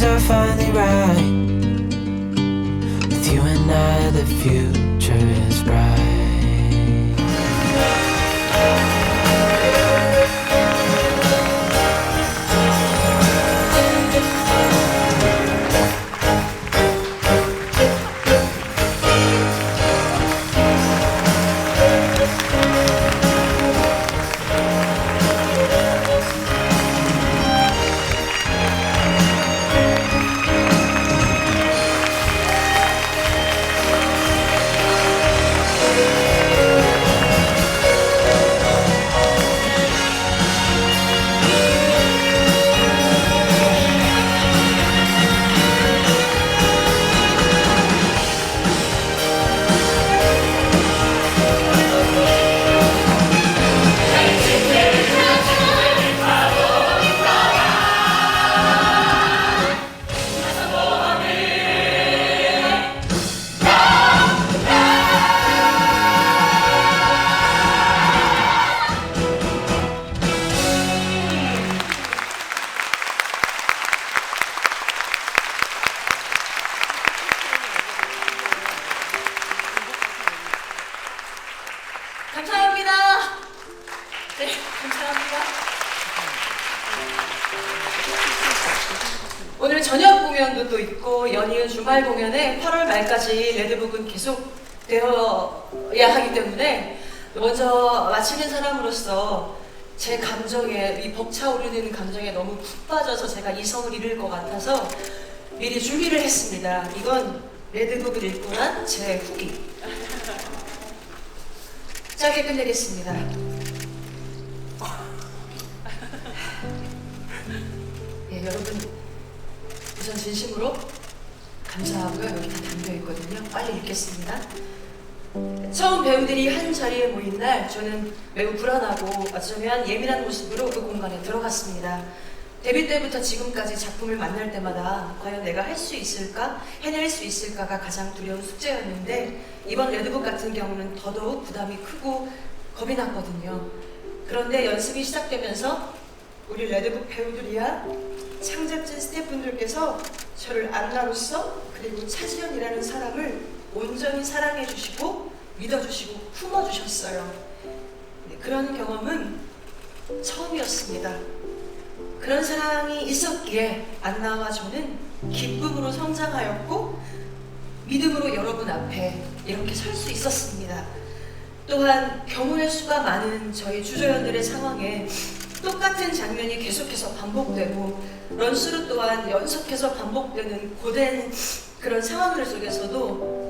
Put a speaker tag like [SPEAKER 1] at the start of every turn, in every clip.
[SPEAKER 1] things are finally right. With you and I, the future is bright.
[SPEAKER 2] 오늘 저녁 공연도 또 있고 연이은 주말 공연에 8월 말까지 레드북은 계속 되어야 하기 때문에 먼저 마치는 사람으로서 제 감정에 이 벅차오르는 감정에 너무 푹 빠져서 제가 이성을 잃을 것 같아서 미리 준비를 했습니다. 이건 레드북을 읽고 난 제 후기. 짧게 끝내겠습니다. 예, 여러분 우선 진심으로 감사하고요. 여기 다 담겨 있거든요. 빨리 읽겠습니다. 처음 배우들이 한 자리에 모인 날 저는 매우 불안하고 어쩌면 예민한 모습으로 그 공간에 들어갔습니다. 데뷔 때부터 지금까지 작품을 만날 때마다 과연 내가 할 수 있을까, 해낼 수 있을까가 가장 두려운 숙제였는데 이번 레드북 같은 경우는 더더욱 부담이 크고 겁이 났거든요. 그런데 연습이 시작되면서 우리 레드북 배우들이야 창작진 스태프분들께서 저를 안나로서 그리고 차지연이라는 사람을 온전히 사랑해 주시고 믿어주시고 품어 주셨어요. 네, 그런 경험은 처음이었습니다. 그런 사랑이 있었기에 안나와 저는 기쁨으로 성장하였고 믿음으로 여러분 앞에 이렇게 설 수 있었습니다. 또한 경우의 수가 많은 저희 주저연들의 상황에 똑같은 장면이 계속해서 반복되고 런스루 또한 연속해서 반복되는 고된 그런 상황들 속에서도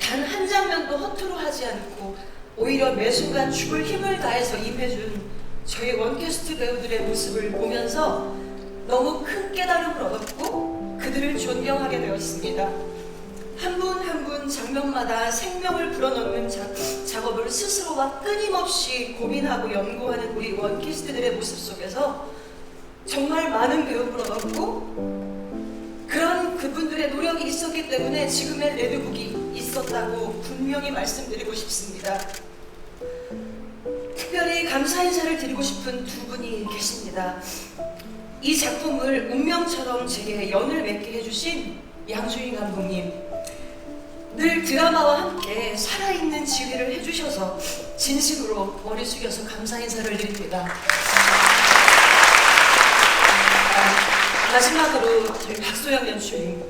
[SPEAKER 2] 단 한 장면도 허투루 하지 않고 오히려 매 순간 죽을 힘을 다해서 임해준 저희 원캐스트 배우들의 모습을 보면서 너무 큰 깨달음을 얻었고 그들을 존경하게 되었습니다. 한 분 한 분 장면마다 생명을 불어넣는 자, 작업을 스스로와 끊임없이 고민하고 연구하는 우리 원캐스트들의 모습 속에서 정말 많은 배움을 얻었고 그런 그분들의 노력이 있었기 때문에 지금의 레드북이 있었다고 분명히 말씀드리고 싶습니다. 특별히 감사 인사를 드리고 싶은 두 분이 계십니다. 이 작품을 운명처럼 제게 연을 맺게 해주신 양주인 감독님. 늘 드라마와 함께 살아있는 지휘를 해주셔서 진심으로 머리 숙여서 감사 인사를 드립니다. 아, 마지막으로 저희 박소영 연출님.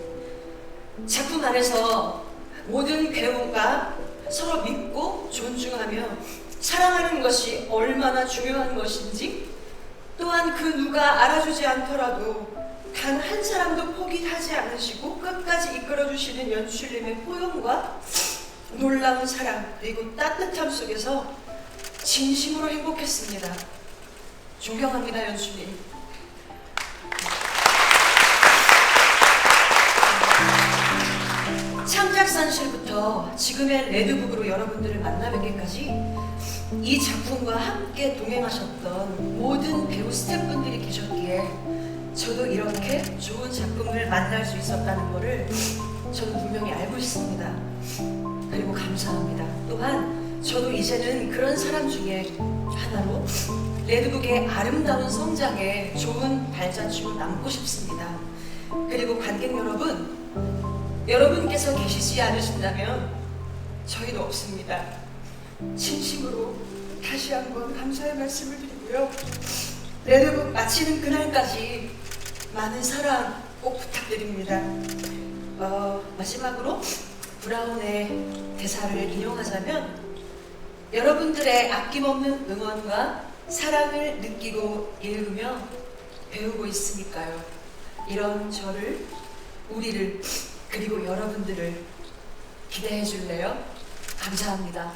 [SPEAKER 2] 작품 안에서 모든 배우가 서로 믿고 존중하며 사랑하는 것이 얼마나 중요한 것인지 또한 그 누가 알아주지 않더라도 단 한 사람도 포기하지 않으시고 끝까지 이끌어주시는 연출님의 포용과 놀라운 사랑 그리고 따뜻함 속에서 진심으로 행복했습니다. 존경합니다 연출님. 울산시부터 지금의 레드북으로 여러분들을 만나 뵙기까지 이 작품과 함께 동행하셨던 모든 배우 스태프분들이 계셨기에 저도 이렇게 좋은 작품을 만날 수 있었다는 것을 저는 분명히 알고 있습니다. 그리고 감사합니다. 또한 저도 이제는 그런 사람 중에 하나로 레드북의 아름다운 성장에 좋은 발자취로 남고 싶습니다. 그리고 관객 여러분, 여러분께서 계시지 않으신다면 저희도 없습니다. 진심으로 다시 한번 감사의 말씀을 드리고요. 레드북 마치는 그날까지 많은 사랑 꼭 부탁드립니다. 어, 마지막으로 브라운의 대사를 인용하자면 여러분들의 아낌없는 응원과 사랑을 느끼고 읽으며 배우고 있으니까요. 이런 저를, 우리를, 그리고 여러분들을 기대해 줄래요? 감사합니다.